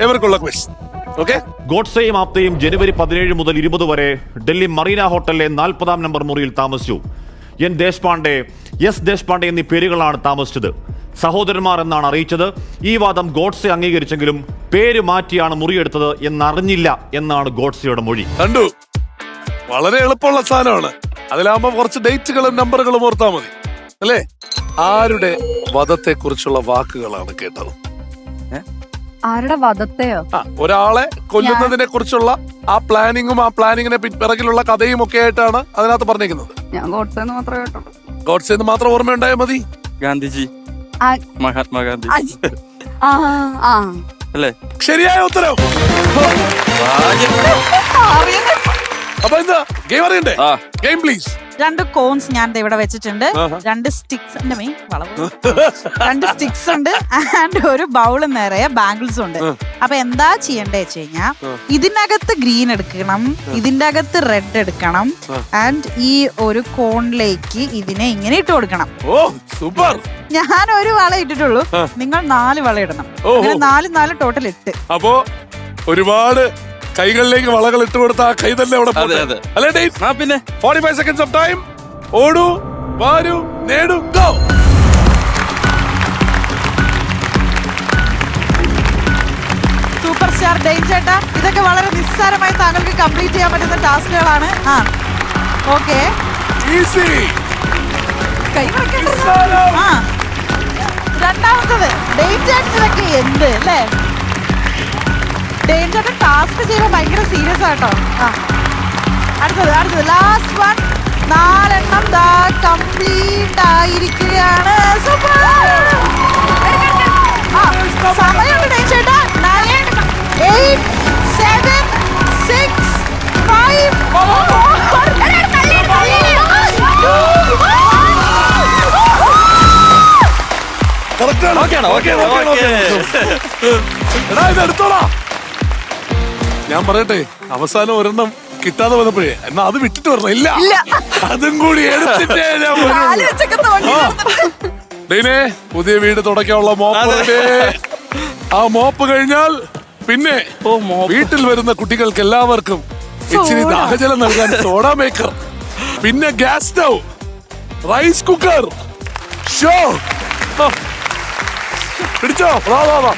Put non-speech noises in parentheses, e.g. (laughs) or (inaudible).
എവർക്കുള്ള question okay ഗോഡ്സെയും ആപ്തയും ജനുവരി പതിനേഴ് മുതൽ ഇരുപത് വരെ ഡൽഹി മറീന ഹോട്ടലിലെ നാൽപ്പതാം നമ്പർ മുറിയിൽ താമസിച്ചു. എൻ ദേശ്പാണ്ഡെ എസ് ദേശ്പാണ്ഡെ എന്നീ പേരുകളാണ് താമസിച്ചത്. സഹോദരന്മാർ എന്നാണ് അറിയിച്ചത്. ഈ വാദം ഗോഡ്സെ അംഗീകരിച്ചെങ്കിലും പേര് മാറ്റിയാണ് മുറിയെടുത്തത് എന്നറിഞ്ഞില്ല എന്നാണ് ഗോഡ്സെയുടെ മൊഴി. കണ്ടു? വളരെ എളുപ്പമുള്ള സാധനമാണ്. അതിലാകുമ്പോ കുറച്ച് ഡേറ്റുകളും നമ്പറുകളും ഓർത്താ മതി. അല്ലേ? ആരുടെ വധത്തെ കുറിച്ചുള്ള വാക്കുകളാണ് കേട്ടത്? ആരുടെ വധത്തെയോ? ആ ഒരാളെ കൊല്ലുന്നതിനെ കുറിച്ചുള്ള ആ പ്ലാനിങ്ങും ആ പ്ലാനിങ്ങിനെ പിറകിലുള്ള കഥയും ഒക്കെ ആയിട്ടാണ് അതിനകത്ത് പറഞ്ഞേക്കുന്നത് ഞാൻ ഗോഡ്സെന്ന് മാത്രമേ കേട്ടുള്ളൂ ഗോഡ്സ് എന്ന് മാത്രം ഓർമ്മയുണ്ടായാൽ മതി. ഗാന്ധിജി. ആ, മഹാത്മാഗാന്ധി. ആ ആ അല്ലേ? ശരിയായ ഉത്തരം. (laughs) അപ്പൊ എന്താ? ഗെയിം അറിയണ്ടേ? ആ. ഗെയിം പ്ലീസ് രണ്ട് കോൺസ് ഞാൻ ദേ ഇവിടെ വെച്ചിട്ടുണ്ട്. രണ്ട് സ്റ്റിക്സ് എന്റെ മെയിൻ വളവ്. രണ്ട് സ്റ്റിക്സ് ഉണ്ട് ആൻഡ് ഒരു ബൗൾ നിറയെ ബാംഗിൾസ് ഉണ്ട്. അപ്പൊ എന്താ ചെയ്യണ്ടേ വെച്ച് കഴിഞ്ഞാ ഇതിനകത്ത് ഗ്രീൻ എടുക്കണം ഇതിന്റെ അകത്ത് റെഡ് എടുക്കണം ആൻഡ് ഈ ഒരു കോണിലേക്ക് ഇതിനെ ഇങ്ങനെ ഇട്ട് കൊടുക്കണം. ഓ സൂപ്പർ ഞാൻ ഒരു വള ഇട്ടിട്ടുള്ളൂ. നിങ്ങൾ നാല് വള ഇടണം. ഓഹോ. അങ്ങനെ നാല് നാല് ടോട്ടൽ എട്ട് അപ്പോ ഒരുപാട് കൈകളിലേക്ക് വളകൾ ഇട്ട് കൊടുത്ത ആ കൈ തന്നെ അവിടെ അതെ, അതെ. അല്ലേ ആ പിന്നെ? Forty five seconds of time ഓടൂ വാരൂ നേടൂ ഗോ സൂപ്പർ സ്റ്റാർ ഡെയിൻ ചേട്ടാ ഇതൊക്കെ വളരെ നിസ്സാരമായി താങ്കൾക്ക് കംപ്ലീറ്റ് ചെയ്യാൻ പറ്റുന്ന ടാസ്കുകളാണ്. ആ ഓക്കെ. ഈസി കൈ വെക്കണ്ട. ആ. രണ്ടാമത്തത് ഡെയിൻ ചേട്ടനൊക്കെ എന്ത് അല്ലേ? ചേട്ടൻ ടാസ്ക് ചെയ്യുമ്പോൾ ഭയങ്കര സീരിയസ് ആട്ടോ. ആ. അടുത്തത് അടുത്തത്. ലാസ്റ്റ് വൺ നാലെണ്ണം ദാ കംപ്ലീറ്റ് ആയിരിക്കുകയാണ്. സൂപ്പർ സമയം ചേട്ടാ. Nine eight seven six five Okay ആണോ? Okay, okay. (laughs) എടാ ഇത് എടുത്തോളാ. ഞാൻ പറയട്ടെ അവസാനം ഒരെണ്ണം കിട്ടാതെ വന്നപ്പോഴേ എന്നാ അത് വിട്ടിട്ട് വരണം. ഇല്ല. അതും കൂടി എടുത്തിട്ടേ ഞാൻ. ഡീനെ പുതിയ വീട് തുടക്കാനുള്ള മോപ്പ്. ആ മോപ്പ് കഴിഞ്ഞാൽ പിന്നെ വീട്ടിൽ വരുന്ന കുട്ടികൾക്ക് എല്ലാവർക്കും ഇച്ചിരി ദാഹജലം നൽകാൻ സോഡ മേക്കർ പിന്നെ gas stove rice cooker. Show. പിടിച്ചോ? വാ വാ വാ.